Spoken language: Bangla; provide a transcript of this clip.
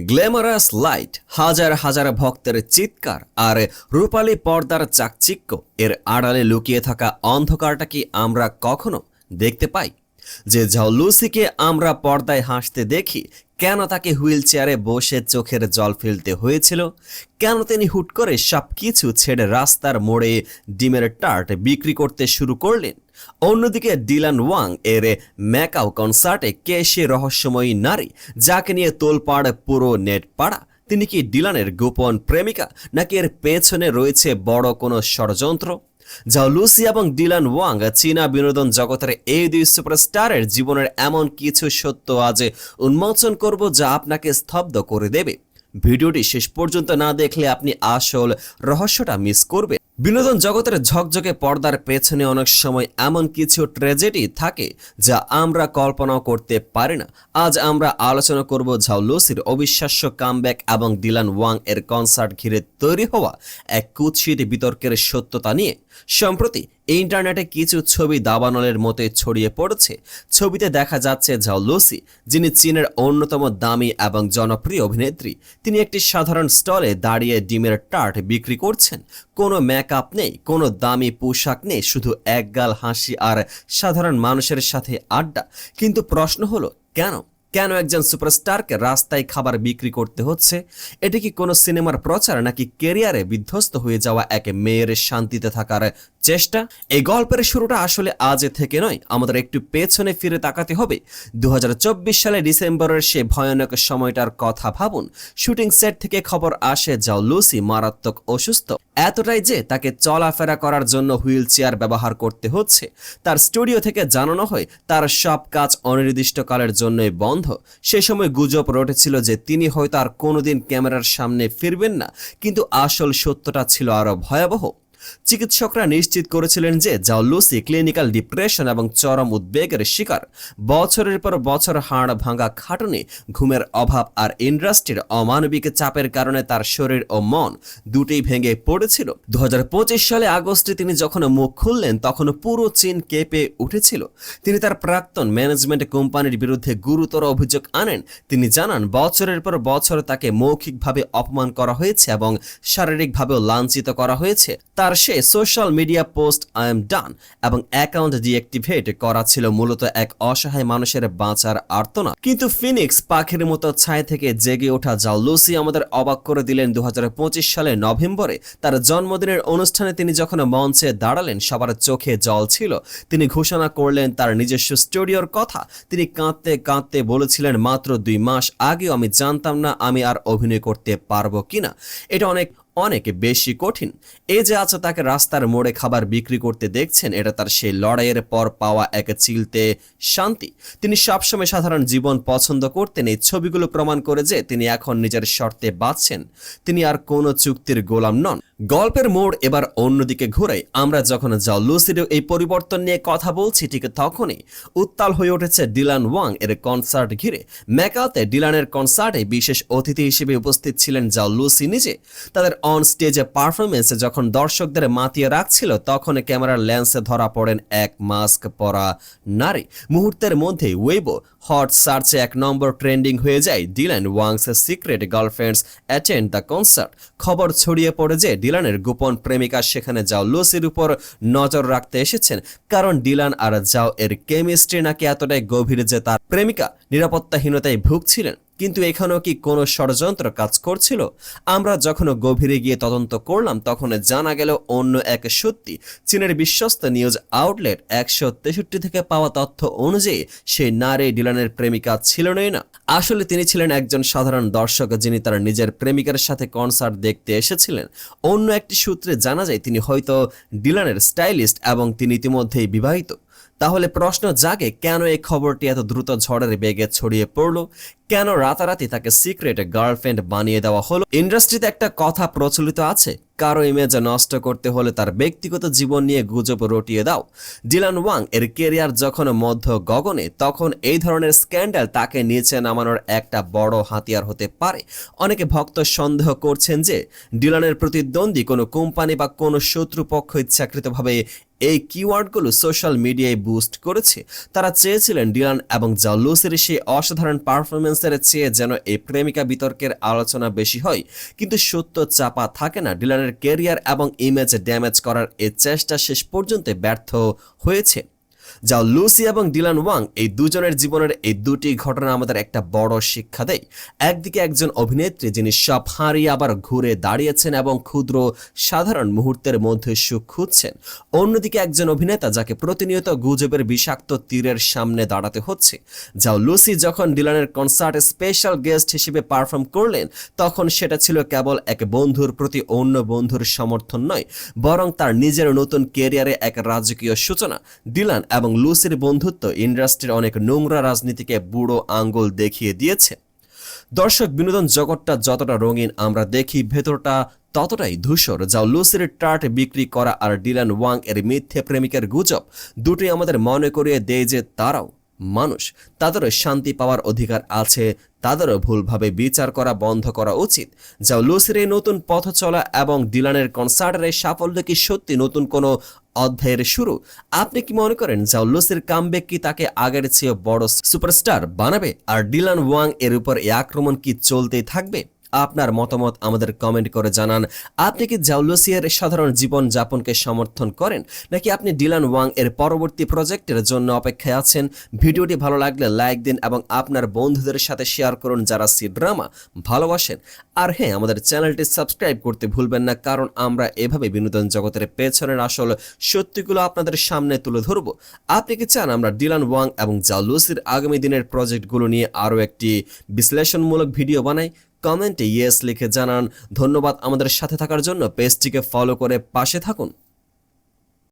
গ্ল্যামারাস লাইট, হাজার হাজার ভক্তের চিৎকার আর রূপালী পর্দার চাকচিক্য। এর আড়ালে লুকিয়ে থাকা অন্ধকারটা কি আমরা কখনো দেখতে পাই? যে লুসিকে আমরা পর্দায় হাসতে দেখি, কেন তাকে হুইল চেয়ারে বসে চোখের জল ফেলতে হয়েছিল? কেন তিনি হুট করে সব কিছু ছেড়ে রাস্তার মোড়ে ডিমের টার্ট বিক্রি করতে শুরু করলেন? অন্যদিকে ডিলান ওয়াং এর ম্যাকাও কনসার্টে কে সে রহস্যময়ী নারী যাকে নিয়ে তোলপাড় পুরো নেট পাড়া তিনি কি ডিলানের গোপন প্রেমিকা নাকি এর পেছনে রয়েছে বড় কোনো ষড়যন্ত্র? যা লুসি এবং ডিলান ওয়াং চীনা বিনোদন জগতের এই দুই সুপারস্টারের জীবনের এমন কিছু সত্য আজ উন্মোচন করব যা আপনাকে স্তব্ধ করে দেবে। ভিডিওটি শেষ পর্যন্ত না দেখলে আপনি আসল রহস্যটা মিস করবেন। বিনোদন জগতের ঝকঝকে পর্দার পেছনে অনেক সময় এমন কিছু ট্র্যাজেডি থাকে যা আমরা কল্পনাও করতে পারি না। আজ আমরা আলোচনা করব ঝাউলুসির অবিশ্বাস্য কামব্যাক এবং ডিলান ওয়াং এর কনসার্ট ঘিরে তৈরি হওয়া এক কুৎসিত বিতর্কের সত্যতা নিয়ে। সম্প্রতি ইন্টারনেটে কিছু ছবি দাবানলের মতে ছড়িয়ে পড়েছে। ছবিতে দেখা যাচ্ছে ঝাউলুসি যিনি চীনের অন্যতম দামি এবং জনপ্রিয় অভিনেত্রী, তিনি একটি সাধারণ স্টলে দাঁড়িয়ে ডিমের টার্ট বিক্রি করছেন। কোনো মেকআপ নেই, কোনো দামি পোশাক নেই, শুধু একগাল হাসি আর সাধারণ মানুষের সাথে আড্ডা। কিন্তু প্রশ্ন হলো, কেন? কেন একজন সুপারস্টারকে রাস্তায় খাবার বিক্রি করতে হচ্ছে? এটি কি কোনো সিনেমার প্রচার নাকি কেরিয়ারে বিধ্বস্ত হয়ে যাওয়া এক মেয়ের শান্তিতে থাকার চেষ্টা। এই গল্পের শুরুটা আসলে আজ থেকে নয়, আমাদের একটু পেছনে ফিরে তাকাতে হবে। দু সালে ডিসেম্বরের সে ভয়ানক সময়টার কথা ভাবুন। শুটিং সেট থেকে খবর আসে যাও লুসি মারাত্মক অসুস্থ। এতটাই যে তাকে চলাফেরা করার জন্য হুইল চেয়ার ব্যবহার করতে হচ্ছে। তার স্টুডিও থেকে জানানো হয়, তার সব কাজ অনির্দিষ্টকালের জন্যই বন্ধ। সে সময় গুজব রটেছিল যে তিনি হয়তো আর কোনোদিন ক্যামেরার সামনে ফিরবেন না। কিন্তু আসল সত্যটা ছিল আরও ভয়াবহ। চিকিৎসকরা নিশ্চিত করেছিলেন যে যাও লুসি ক্লিনিক্যাল ডিপ্রেশন এবং চরম উদ্বেগের শিকার। বছরের পর বছর হাড় ভাঙা খাটনি, ঘুমের অভাব আর ইন্ডাস্ট্রির অমানবিক চাপের কারণে তার শরীর ও মন দুটেই ভেঙে পড়েছিল। দু সালে আগস্টে তিনি যখন মুখ খুললেন, তখন পুরো চীন কেঁপে উঠেছিল। তিনি তার প্রাক্তন ম্যানেজমেন্ট কোম্পানির বিরুদ্ধে গুরুতর অভিযোগ আনেন। তিনি জানান, বছরের পর বছর তাকে মৌখিকভাবে অপমান করা হয়েছে এবং শারীরিকভাবেও লাঞ্ছিত করা হয়েছে। তার সে social media post I am done এবং অ্যাকাউন্ট ডিঅ্যাক্টিভেট করা ছিল মূলত এক অসহায় মানুষের বাঁচার আর্তনা কিন্তু ফিনিক্স পাখির মতো ছায় থেকে জেগে ওঠা যাও লুসি আমাদের অবাক করে দিলেন দু সালে নভেম্বরে, তার জন্মদিনের অনুষ্ঠানে তিনি যখন মঞ্চে দাঁড়ালেন, সবার চোখে জল ছিল। তিনি ঘোষণা করলেন তার নিজস্ব স্টুডিওর কথা। তিনি কাঁদতে কাঁদতে বলেছিলেন, মাত্র দুই মাস আগেও আমি জানতাম না আমি আর অভিনয় করতে পারব কিনা। এটা অনেক অনেক বেশি কঠিন। এ যে আছে তাকে রাস্তার মোড়ে খাবার বিক্রি করতে দেখছেন, এটা তার সেই লড়াইয়ের পর পাওয়া এক চিলতে শান্তি। তিনি সবসময় সাধারণ জীবন পছন্দ করতেন। এই ছবিগুলো প্রমাণ করে যে তিনি এখন নিজের শর্তে বাঁচছেন। তিনি আর কোনো চুক্তির গোলাম নন। গল্পের মোড় এবার অন্যদিকে ঘুরে। আমরা যখন লুসিডো এই পরিবর্তন নিয়ে কথা বলছি, ঠিক তখনই উত্তাল হয়ে উঠেছে ডিলান ওয়াং এর কনসার্ট ঘিরে। ম্যাকাতে ডিলানের কনসার্টে বিশেষ অতিথি হিসেবে উপস্থিত ছিলেন যাও লুসি নিজে। তাদের অন স্টেজে পারফরমেন্সে যখন দর্শকদের মাতিয়ে রাখছিল তখন ক্যামেরার লেন্সে ধরা পড়েন এক মাস্ক পরা নারী। মুহূর্তের মধ্যেই ওয়েবো হট সার্চে এক নম্বর ট্রেন্ডিং হয়ে যায় Dylan Wang's secret girlfriends attend the concert খবর ছড়িয়ে পড়ে যে ডিলানের গোপন প্রেমিকা সেখানে যাও লুসির উপর নজর রাখতে এসেছেন। কারণ ডিলান আর যাও এর কেমিস্ট্রি নাকি এতটাই গভীর যে তার প্রেমিকা নিরাপত্তাহীনতায় ভুগছিলেন। কিন্তু এখানেও কি কোনো ষড়যন্ত্র কাজ করছিল? আমরা যখন গভীরে গিয়ে তদন্ত করলাম, তখন জানা গেল অন্য এক সত্যি। চীনের বিশ্বস্ত নিউজ আউটলেট একশো তেষট্টি থেকে পাওয়া তথ্য অনুযায়ী সেই নারী ডিলানের প্রেমিকা ছিল ছিলেনই না। আসলে তিনি ছিলেন একজন সাধারণ দর্শক যিনি তার নিজের প্রেমিকার সাথে কনসার্ট দেখতে এসেছিলেন। অন্য একটি সূত্রে জানা যায়, তিনি হয়তো ডিলানের স্টাইলিস্ট এবং তিনি ইতিমধ্যেই বিবাহিত। তাহলে প্রশ্ন জাগে, কেন এই খবরটি এত দ্রুত ঝড়ের বেগে ছড়িয়ে পড়ল? কেন রাতারাতি তাকে সিক্রেট গার্লফ্রেন্ড বানিয়ে দেওয়া হলো? ইন্ডাস্ট্রিতে একটা কথা প্রচলিত আছে, কারও ইমেজ নষ্ট করতে হলে তার ব্যক্তিগত জীবন নিয়ে গুজব রটিয়ে দাও। ডিলান ওয়াং এর কেরিয়ার যখন মধ্য গগনে, তখন এই ধরনের স্ক্যান্ডাল তাকে নিচে নামানোর একটা বড় হাতিয়ার হতে পারে। অনেকে ভক্ত সন্দেহ করছেন যে ডিলানের প্রতিদ্বন্দ্বী কোনো কোম্পানি বা কোনো শত্রুপক্ষ ইচ্ছাকৃতভাবে এই কিওয়ার্ডগুলো সোশ্যাল মিডিয়ায় বুস্ট করেছে। তারা চেয়েছিলেন ডিলান এবং জাল্লুসের সেই অসাধারণ পারফরমেন্সের চেয়ে যেন এই প্রেমিকা বিতর্কের আলোচনা বেশি হয়। কিন্তু সত্য চাপা থাকে না। ডিলানের কেরিয়ার এবং ইমেজ ড্যামেজ করার এই চেষ্টা শেষ পর্যন্ত ব্যর্থ হয়েছে। যা লুসি এবং ডিলান ওয়াং এই দুজনের জীবনের এই দুটি ঘটনা আমাদের একটা বড় শিক্ষা দেয়। একদিকে একজন অভিনেত্রী যিনি সব হারিয়ে আবার ঘুরে দাঁড়িয়েছেন এবং ক্ষুদ্র সাধারণ মুহূর্তের মধ্যে সুখ খুঁজছেন। অন্যদিকে একজন অভিনেতা যাকে প্রতিনিয়ত গুজবের বিষাক্ত তীরের সামনে দাঁড়াতে হচ্ছে, যা লুসি যখন ডিলানের কনসার্টে স্পেশাল গেস্ট হিসেবে পারফর্ম করলেন, তখন সেটা ছিল কেবল এক বন্ধুর প্রতি অন্য বন্ধুর সমর্থন নয়, বরং তার নিজের নতুন কেরিয়ারে এক রাজকীয় সূচনা। ডিলান এবং লুসির বন্ধুত্ব ইন্ডাস্ট্রির অনেক নোংরা রাজনীতিকে বুড়ো আঙ্গুল দেখিয়ে দিয়েছে। দর্শক, বিনোদন জগৎটা যতটা রঙিন আমরা দেখি, ভেতরটা ততটাই ধূসর, যা লুসির টার্ট বিক্রি করা আর ডিলান ওয়াং এর মিথ্যে প্রেমিকের গুজব। দুটি আমাদের মনে করিয়ে দেয় যে তারাও মানুষ। তাদেরও শান্তি পাওয়ার অধিকার আছে তাদেরও ভুলভাবে বিচার করা বন্ধ করা উচিত। যা লুসির এই নতুন পথ চলা এবং ডিলানের কনসার্টের সাফল্য কি সত্যি নতুন কোনো অধ্যায়ের শুরু। আপনি কি মনে করেন যা লুসির কি তাকে আগের চেয়ে বড় সুপারস্টার বানাবে? আর ডিলান ওয়াং এর উপর এই আক্রমণ কি চলতেই থাকবে? আপনার মতামত আমাদের কমেন্ট করে জানান। আপনি কি জাউলুসিয়ার সাধারণ জীবন যাপনকে সমর্থন করেন? নাকি আপনি ডিলান ওয়াং এর পরবর্তী প্রজেক্টের জন্য অপেক্ষায় আছেন? ভিডিওটি ভালো লাগলে লাইক দিন এবং আপনার বন্ধুদের সাথে শেয়ার করুন যারা সি ড্রামা ভালোবাসেন। আর হ্যাঁ আমাদের চ্যানেলটি সাবস্ক্রাইব করতে ভুলবেন না, কারণ আমরা এভাবে বিনোদন জগতের পেছনের আসল সত্যিগুলো আপনাদের সামনে তুলে ধরব। আপনি কি চান আমরা ডিলান ওয়াং এবং জাউলুসির আগামী দিনের প্রজেক্টগুলো নিয়ে আরও একটি বিশ্লেষণমূলক ভিডিও বানাই? কমেন্টে ইয়েস লিখে জানান। ধন্যবাদ আমাদের সাথে থাকার জন্য। পেজটিকে ফলো করে পাশে থাকুন।